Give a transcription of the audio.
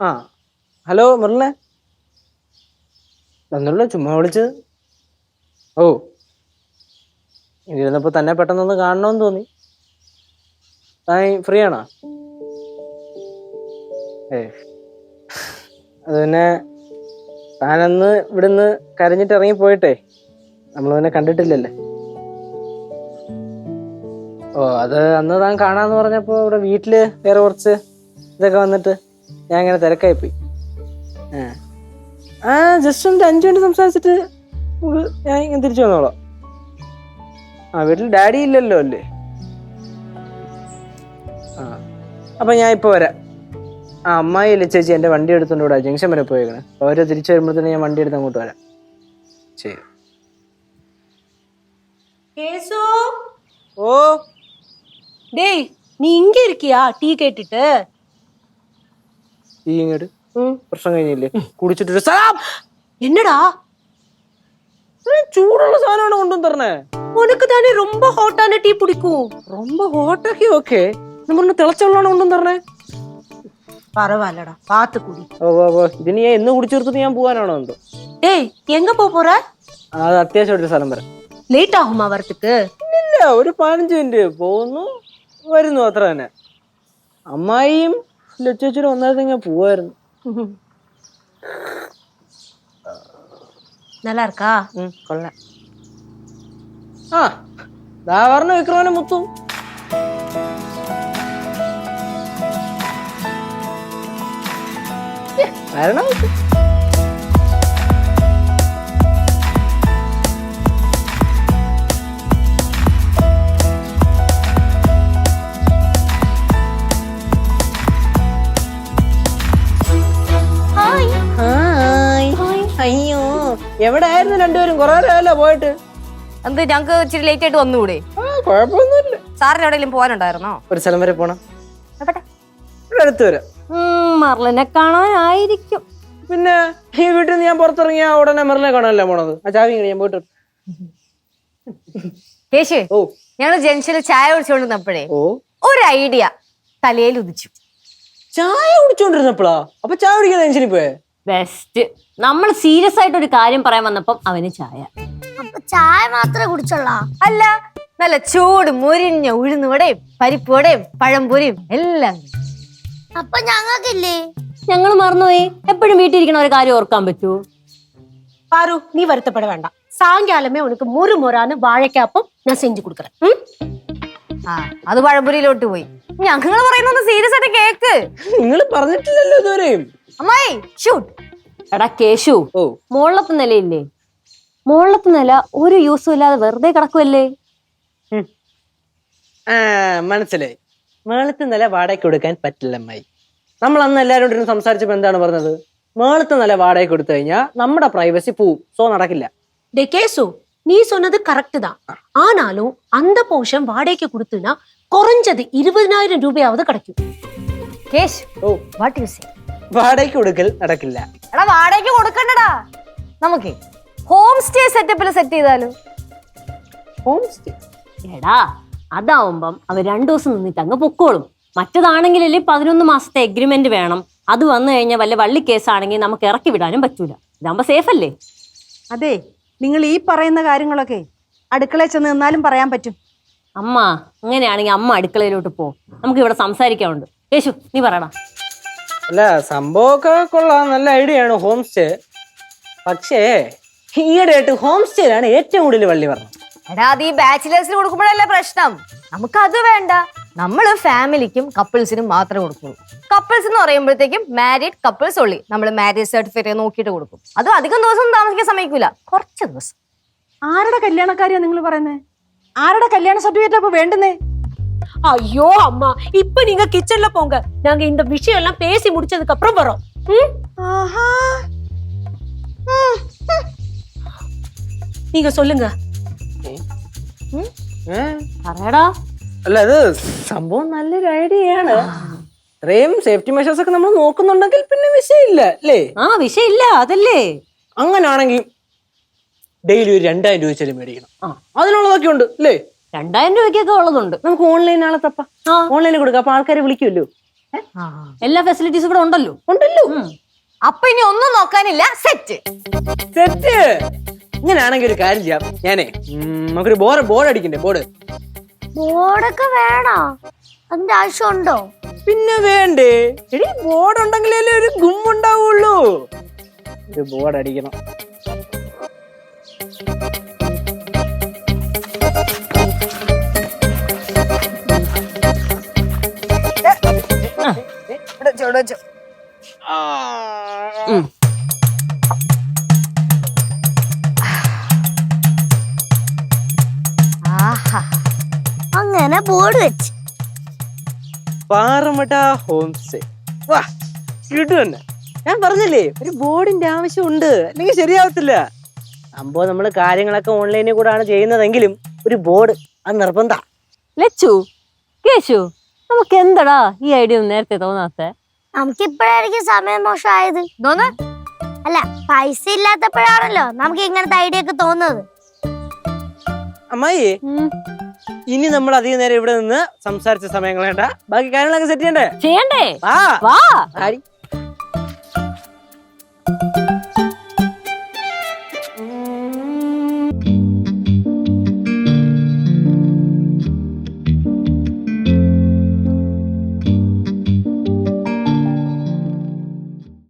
ആ. ഹലോ മുരളെ ഒന്നുമില്ല ചുമ്മാ വിളിച്ചത്. ഓ. ഇരുന്നപ്പോൾ തന്നെ പെട്ടെന്നൊന്ന് കാണണമെന്ന് തോന്നി. താൻ ഫ്രീ ആണോ ഏ. അത് പിന്നെ താനന്ന് ഇവിടുന്ന് കരഞ്ഞിട്ട് ഇറങ്ങി പോയിട്ടേ. നമ്മൾ പിന്നെ കണ്ടിട്ടില്ലല്ലേ. ഓ അത് അന്ന് താൻ കാണാന്ന് പറഞ്ഞപ്പോൾ ഇവിടെ വീട്ടിൽ വേറെ കുറച്ച് ഇതൊക്കെ വന്നിട്ട് ഞാൻ ഇങ്ങനെ തിരക്കായി പോയി ആ. ആ ജസ്റ്റ് ഒന്ന് അഞ്ചു മിനിറ്റ് സംസാരിച്ചിട്ട് നമുക്ക് ഞാൻ ഇങ്ങനെ തിരിച്ചു വന്നോളാം ആ വീട്ടിൽ ഡാഡി ഇല്ലല്ലോ അല്ലേ ആ അപ്പൊ ഞാൻ ഇപ്പൊ വരാം ആ അമ്മായി അല്ലേ ചേച്ചി എന്റെ വണ്ടി എടുത്തോണ്ട് ഇവിടെ ജംഗ്ഷൻ വരെ പോയേക്കണേ അപ്പൊ അവര് തിരിച്ചു വരുമ്പോഴത്തേന് ഞാൻ വണ്ടി എടുത്ത് അങ്ങോട്ട് വരാം ശരി கேசு ഓ டேய் நீ இங்க இருக்கியா டீ கேட்டுட்டு ഈ ഇങ്ങോട്ട് പ്രശ്നം കഴിഞ്ഞില്ലേ കുടിച്ചിട്ടൊരു സലാം என்னடா ഇത്രയും ചൂടുള്ള സാധനമാണ് കൊണ്ടുവന്ന് തരണേ உனக்கு தானே ரொம்ப ஹாட்டான டீ பிடிக்கும் ரொம்ப ഹോട്ടൊക്കെ ഓക്കെ നമ്മൾ തിളച്ച വെള്ളമാണ് കൊണ്ടുവന്ന് തരണേ பரவாயில்லடா பார்த்து குடி ഓ ഓ ഓ ഇതിന് ഞാൻ എന്ന് കുടിച്ചു തീർത്തിട്ട് ഞാൻ പോകാനാണോ എന്തോ டேய் எங்க போக போற അത് അത്യാവശ്യമായിട്ട് സ്ഥലം വരാം லேட் ஆகுமா வரதுக்கு ഇല്ല ഒരു പതിനഞ്ച് മിനിറ്റ് പോകുന്നു വരുന്നു അത്ര തന്നെ അമ്മായിയും ലച്ചൂരും ഒന്നാമത്തെ പോവായിരുന്നു நல்லா இருக்கா ഉം, കൊള്ളാം ആ ദാ പറഞ്ഞു വിക്രമനെ മുത്തും ഏ, വരണം എവിടെ ആയിരുന്നു രണ്ടുപേരും? കുറെ നേരമല്ലോ പോയിട്ട്? എന്ത് ഞങ്ങക്ക് ഇച്ചിരി ലേറ്റ് ആയിട്ട് വന്നുകൂടെ ആ കുഴപ്പമൊന്നുമില്ല. സാറിന് എവിടെയെങ്കിലും പോകാനുണ്ടായിരുന്നോ? ഒരു സ്ഥലം വരെ പോണം. എവിടെ ഇവിടെ അടുത്ത് വരാം. മർലിനെ കാണാനായിരിക്കും. പിന്നെ ഈ വീട്ടിൽ നിന്ന് ഞാൻ പുറത്തിറങ്ങിയ ഉടനെ മെറിനെ കാണാനല്ല പോണത്? ആ ചാവി ഇങ്ങട് ഞാൻ പോയിട്ട് വരാം. കേശു ഓ. ഞങ്ങൾ ജംഗ്ഷനിൽ ചായ കുടിച്ചുകൊണ്ടിരുന്നപ്പോഴേ ഓ. ഒരു ഐഡിയ തലയിൽ ഉദിച്ചു. ചായ കുടിച്ചോണ്ടിരുന്നപ്പോഴാ അപ്പൊ ചായ കുടിക്കാൻ ടെൻഷനിൽ പോയേ? ബെസ്റ്റ് നമ്മൾ സീരിയസ് ആയിട്ട് ഒരു കാര്യം പറയാൻ വന്നപ്പം അവന് ചായ. ചായ മാത്രമേ കുടിച്ചുള്ള? അല്ല നല്ല ചൂട് മുരിഞ്ഞ ഉഴുന്നുവടയും പരിപ്പുവടയും പഴംപൊരിയും എല്ലാം അപ്പൊ ഞങ്ങൾക്കില്ലേ? ഞങ്ങൾ മറന്നുപോയി. എപ്പോഴും വീട്ടിലിരിക്കണ ഒരു കാര്യം ഓർക്കാൻ പറ്റൂ. പാറു നീ വരുത്തപ്പെട വേണ്ട സായങ്കാലമേ ഉനക്ക് മുറു മുറാന് വാഴക്കാപ്പം ഞാൻ സെഞ്ചു കൊടുക്കണം ആ അത് പഴംപൊരിയിലോട്ട് പോയി. ഞങ്ങൾ പറയുന്നത് സീരിയസ് ആയിട്ട് കേക്ക്. നിങ്ങൾ പറഞ്ഞിട്ടില്ലല്ലോ ഇതുവരെയും. അമ്മായി ഷൂട്ട് എടാ കേശു ഓ മുകളിലത്തെ നിലയില്ലേ മുകളിലത്തെ നില ഒരു യൂസും ഇല്ലാതെ വെറുതെ കിടക്കുമല്ലേ ആ മനസ്സിലായി മേളത്തെ നില വാടകയ്ക്ക് കൊടുക്കാൻ പറ്റില്ല അമ്മായി നമ്മൾ അന്ന് എല്ലാവരും ഇരുന്ന് സംസാരിച്ചപ്പോ എന്താണ് പറഞ്ഞത് മേളത്തെ നില വാടകയ്ക്ക് കൊടുത്തു കഴിഞ്ഞാൽ നമ്മുടെ പ്രൈവസി പോവും സോ നടക്കില്ല டே கேசு நீ சொன்னது கரெக்ட் தான் ஆனாலும் அந்த போர்ஷன் வாடகைக்கு கொடுத்துனா குறைஞ்சது இருபதினாயிரம் ரூபாயாவது கிடைக்கும் cash oh what you say വാടകയ്ക്ക് കൊടുക്കൽ നടക്കില്ല. എടാ വാടകയ്ക്ക് കൊടുക്കണ്ടടാ. നമുക്ക് ഹോം സ്റ്റേ സെറ്റപ്പിൽ സെറ്റ് ചെയ്താലോ? ഹോം സ്റ്റേ എടാ അതാവുമ്പം അവർ രണ്ടു ദിവസം നിന്നിട്ട് അങ്ങ് പൊക്കോളും. മറ്റതാണെങ്കിലല്ലേ പതിനൊന്ന് മാസത്തെ എഗ്രിമെന്റ് വേണം. അത് വന്നു കഴിഞ്ഞാൽ വല്ല വള്ളി കേസാണെങ്കിൽ നമുക്ക് ഇറക്കി വിടാനും പറ്റൂല. ഇതാകുമ്പോ സേഫ് അല്ലേ? അതെ നിങ്ങൾ ഈ പറയുന്ന കാര്യങ്ങളൊക്കെ അടുക്കളയിൽ ചെന്ന് നിന്നാലും പറയാൻ പറ്റും. അമ്മ അങ്ങനെയാണെങ്കിൽ അമ്മ അടുക്കളയിലോട്ട് പോ. നമുക്ക് ഇവിടെ സംസാരിക്കാനുണ്ട്. യേശു നീ പറയടാ. അല്ല സംഭവമൊക്കെ കൊള്ളാം. നല്ല ഐഡിയ ആണ് ഹോം സ്റ്റേ പക്ഷേ ഈയിടെ ആയിട്ട് ഹോം സ്റ്റേയിലാണ് ഏറ്റവും കൂടുതൽ വള്ളി പറഞ്ഞത് എടാ അത് ഈ ബാച്ചിലേഴ്സിന് കൊടുക്കുമ്പോഴല്ലേ പ്രശ്നം? നമുക്ക് അത് വേണ്ട. നമ്മൾ ഫാമിലിക്കും കപ്പിൾസിനും മാത്രമേ കൊടുക്കുള്ളൂ. കപ്പിൾസ് എന്ന് പറയുമ്പോഴത്തേക്കും മാരീഡ് കപ്പിൾസ് ഉള്ളി നമ്മൾ മാരേജ് സർട്ടിഫിക്കറ്റ് നോക്കിയിട്ട് കൊടുക്കും. അത് അധികം ദിവസം താമസിക്കാൻ സമ്മതിക്കൂല. കുറച്ച് ദിവസം. ആരുടെ കല്യാണക്കാരിയാ നിങ്ങൾ പറയുന്നത് ആരുടെ കല്യാണ സർട്ടിഫിക്കറ്റ് അപ്പൊ വേണ്ടുന്നേ? ஐயோ அம்மா இப்ப நீங்க கிச்சன்ல போங்க நாங்க இந்த விஷயம் எல்லாம் பேசி முடிச்சதுக்கு அப்புறம் வரோம் ம்? ആഹാ நீங்க சொல்லுங்க ഏ? പറയടാ അല്ല അത് സംഭവം നല്ലൊരു ഐഡിയയാണ് ഇത്രയും സേഫ്റ്റി മെഷേഴ്സ് ഒക്കെ നമ്മൾ നോക്കുന്നുണ്ടെങ്കിൽ പിന്നെ വിഷയമില്ല അല്ലേ ആ വിഷയമില്ല അതല്ലേ അങ്ങനാണെങ്കിൽ ഡെയിലി ഒരു രണ്ടായിരം രൂപ വെച്ചാലും മേടിക്കണം ആ. അതിനുള്ളതൊക്കെ ഉണ്ട് അല്ലേ രണ്ടായിരം രൂപയ്ക്കൊക്കെ ഉള്ളതുണ്ട്. നമുക്ക് ഓൺലൈൻ ആളെ തപ്പ. ഓൺലൈനിൽ കൊടുക്കാം. അപ്പൊ ആൾക്കാരെ വിളിക്കുമല്ലോ. എല്ലാ ഫെസിലിറ്റീസും ഇവിടെ ഉണ്ടല്ലോ. ഉണ്ടല്ലോ. അപ്പൊ ഇനി ഒന്നും നോക്കാനില്ല. സെറ്റ്. സെറ്റ്. ഇങ്ങനെയാണെങ്കിൽ ഒരു കാര്യം ചെയ്യാം. ഞാനേ നമുക്കൊരു ബോർഡ് ബോർഡ് അടിക്കണ്ടേ? ബോർഡ്. ബോർഡൊക്കെ വേണോ? അതിന്റെ ആവശ്യമുണ്ടോ? പിന്നെ വേണ്ടേ? എടി ബോർഡ് ഉണ്ടെങ്കിലേ ഒരു ഗുമ്മുണ്ടാവുള്ളൂ ഒരു ബോർഡ് അടിക്കണം. ആഹാ. അങ്ങനെ ബോർഡ് വെച്ച്. പാറമട്ടാ ഹോം സ്റ്റേ വാ തന്നെ ഞാൻ പറഞ്ഞില്ലേ ഒരു ബോർഡിന്റെ ആവശ്യമുണ്ട്. അല്ലെങ്കിൽ ശരിയാവത്തില്ല. സംഭവം നമ്മൾ കാര്യങ്ങളൊക്കെ ഓൺലൈനിൽ കൂടാണ് ചെയ്യുന്നതെങ്കിലും ഒരു ബോർഡ് അത് നിർബന്ധ. ലച്ചു കേശു നമുക്ക് എന്തടാ ഈ ഐഡിയ ഒന്നും നേരത്തെ തോന്നാത്തെ? നമുക്ക് ഇപ്പോഴായിരിക്കും സമയം മോശമായത്. തോന്ന്? അല്ല പൈസ ഇല്ലാത്തപ്പോഴാണല്ലോ നമുക്ക് ഇങ്ങനത്തെ ഐഡിയ ഒക്കെ തോന്നുന്നത്. അമ്മായി ഇനി നമ്മൾ അധികം നേരം ഇവിടെ നിന്ന് സംസാരിച്ച സമയങ്ങളേണ്ട ബാക്കി കാര്യങ്ങളൊക്കെ സെറ്റ് ചെയ്യണ്ടേ? ചെയ്യണ്ടേ? വാ.